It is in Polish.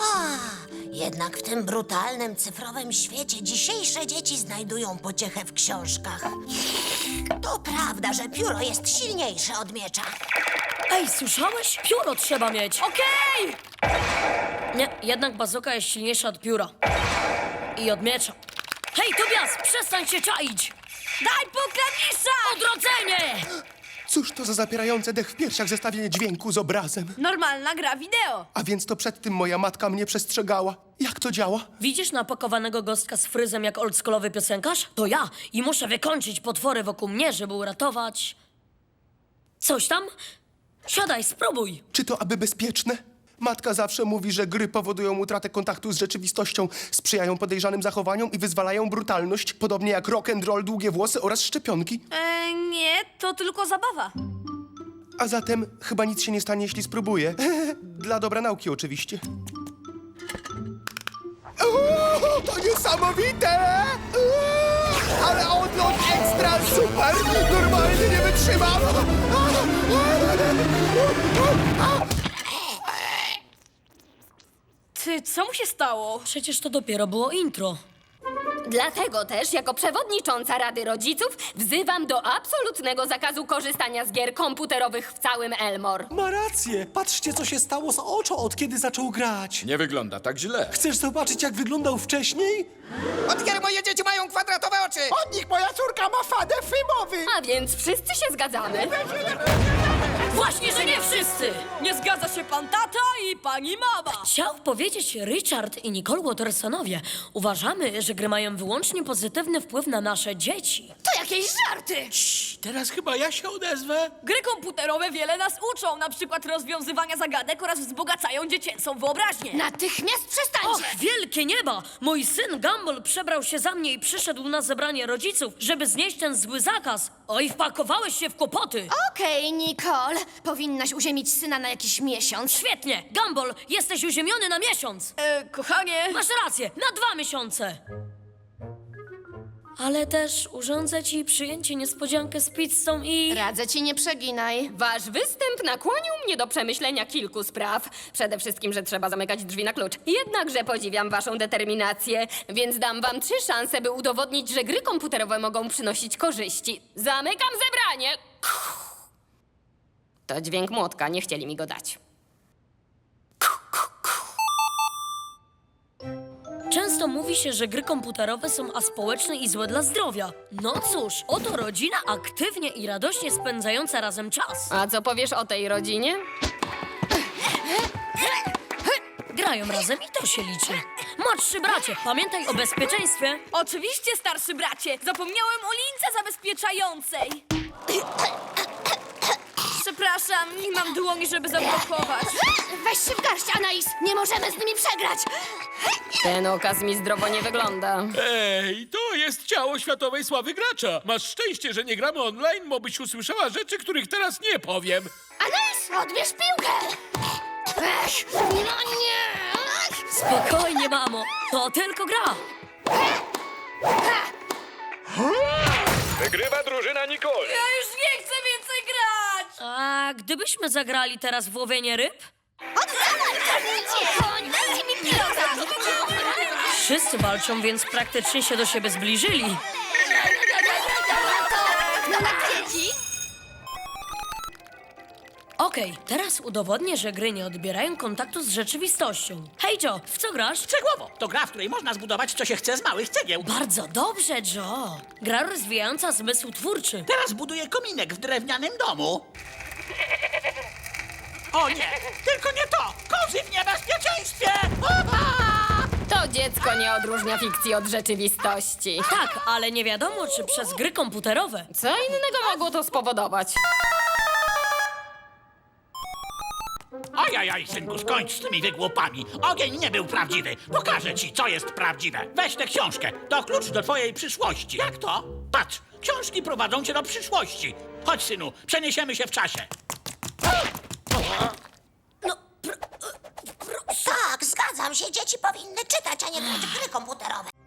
A, jednak w tym brutalnym cyfrowym świecie dzisiejsze dzieci znajdują pociechę w książkach. To prawda, że pióro jest silniejsze od miecza. Ej, słyszałeś? Pióro trzeba mieć. Okej! Nie, jednak bazuka jest silniejsza od pióra. I od miecza. Hej, Tobias, przestań się czaić! Daj po! Odrodzenie! Cóż to za zapierające dech w piersiach zestawienie dźwięku z obrazem? Normalna gra wideo. A więc to przed tym moja matka mnie przestrzegała. Jak to działa? Widzisz napakowanego gostka z fryzem jak oldschoolowy piosenkarz? To ja i muszę wykończyć potwory wokół mnie, żeby uratować... Coś tam? Siadaj, spróbuj. Czy to aby bezpieczne? Matka zawsze mówi, że gry powodują utratę kontaktu z rzeczywistością, sprzyjają podejrzanym zachowaniom i wyzwalają brutalność, podobnie jak rock and roll, długie włosy oraz szczepionki. E, nie, to tylko zabawa. A zatem chyba nic się nie stanie, jeśli spróbuję. Dla dobra nauki oczywiście. Uuu, to niesamowite! Uuu, ale odlot ekstra super! Normalnie nie wytrzymam! Ty, co mu się stało? Przecież to dopiero było intro. Dlatego też, jako przewodnicząca Rady Rodziców, wzywam do absolutnego zakazu korzystania z gier komputerowych w całym Elmore. Ma rację. Patrzcie, co się stało z Oczo, od kiedy zaczął grać. Nie wygląda tak źle. Chcesz zobaczyć, jak wyglądał wcześniej? Od gier moje dzieci mają kwadratowe oczy! Od nich moja córka ma fadę filmowy! A więc wszyscy się zgadzamy. Właśnie, że nie wszyscy! Nie zgadza się pan tata i pani mama. Chciał powiedzieć Richard i Nicole Watersonowie. Uważamy, że gry mają wyłącznie pozytywny wpływ na nasze dzieci. To jakieś żarty. Teraz chyba ja się odezwę. Gry komputerowe wiele nas uczą, na przykład rozwiązywania zagadek oraz wzbogacają dziecięcą wyobraźnię. Natychmiast Och, przestańcie! wielkie nieba! Mój syn Gumball przebrał się za mnie i przyszedł na zebranie rodziców, żeby znieść ten zły zakaz. Oj, wpakowałeś się w kłopoty! Okej, Nicole. Powinnaś uziemić syna na jakiś miesiąc. Świetnie! Gumball, jesteś uziemiony na miesiąc! E, kochanie, Masz rację, na dwa miesiące! Ale też urządzę ci przyjęcie niespodziankę z pizzą i... Radzę ci, nie przeginaj. Wasz występ nakłonił mnie do przemyślenia kilku spraw. Przede wszystkim, że trzeba zamykać drzwi na klucz. Jednakże podziwiam waszą determinację, więc dam wam trzy szanse, by udowodnić, że gry komputerowe mogą przynosić korzyści. Zamykam zebranie! To dźwięk młotka, nie chcieli mi go dać. Często mówi się, że gry komputerowe są aspołeczne i złe dla zdrowia. No cóż, oto rodzina aktywnie i radośnie spędzająca razem czas. A co powiesz o tej rodzinie? Grają razem i to się liczy. Młodszy bracie, pamiętaj o bezpieczeństwie. oczywiście starszy bracie, zapomniałem o lince zabezpieczającej. Przepraszam, nie mam dłoni, żeby zablokować. Weź się w garść, Anais! Nie możemy z nimi przegrać! Ten okaz mi zdrowo nie wygląda. Ej, to jest ciało światowej sławy gracza. Masz szczęście, że nie gramy online, bo byś usłyszała rzeczy, których teraz nie powiem. Anais, odbierz piłkę! Ech, no nie! Spokojnie, mamo. To tylko gra. Wygrywa drużyna Nicole. Ja już nie chcę! A gdybyśmy zagrali teraz w łowienie ryb? Wszyscy walczą, więc praktycznie się do siebie zbliżyli. Okej, teraz udowodnię, że gry nie odbierają kontaktu z rzeczywistością. Hej Joe, w co grasz? Szczegółowo, to gra, w której można zbudować co się chce z małych cegieł. Bardzo dobrze, Joe. Gra rozwijająca zmysł twórczy. Teraz buduję kominek w drewnianym domu. O nie, tylko nie to! Kozy w niebezpieczeństwie! To dziecko nie odróżnia fikcji od rzeczywistości. Tak, ale nie wiadomo, czy przez gry komputerowe. Co innego mogło to spowodować? Ajajaj, synku, skończ z tymi wygłupami. Ogień nie był prawdziwy. Pokażę ci, co jest prawdziwe. Weź tę książkę. To klucz do twojej przyszłości. Jak to? Patrz, książki prowadzą cię do przyszłości. Chodź, synu, przeniesiemy się w czasie. Tak, zgadzam się. Dzieci powinny czytać, a nie grać w gry komputerowe.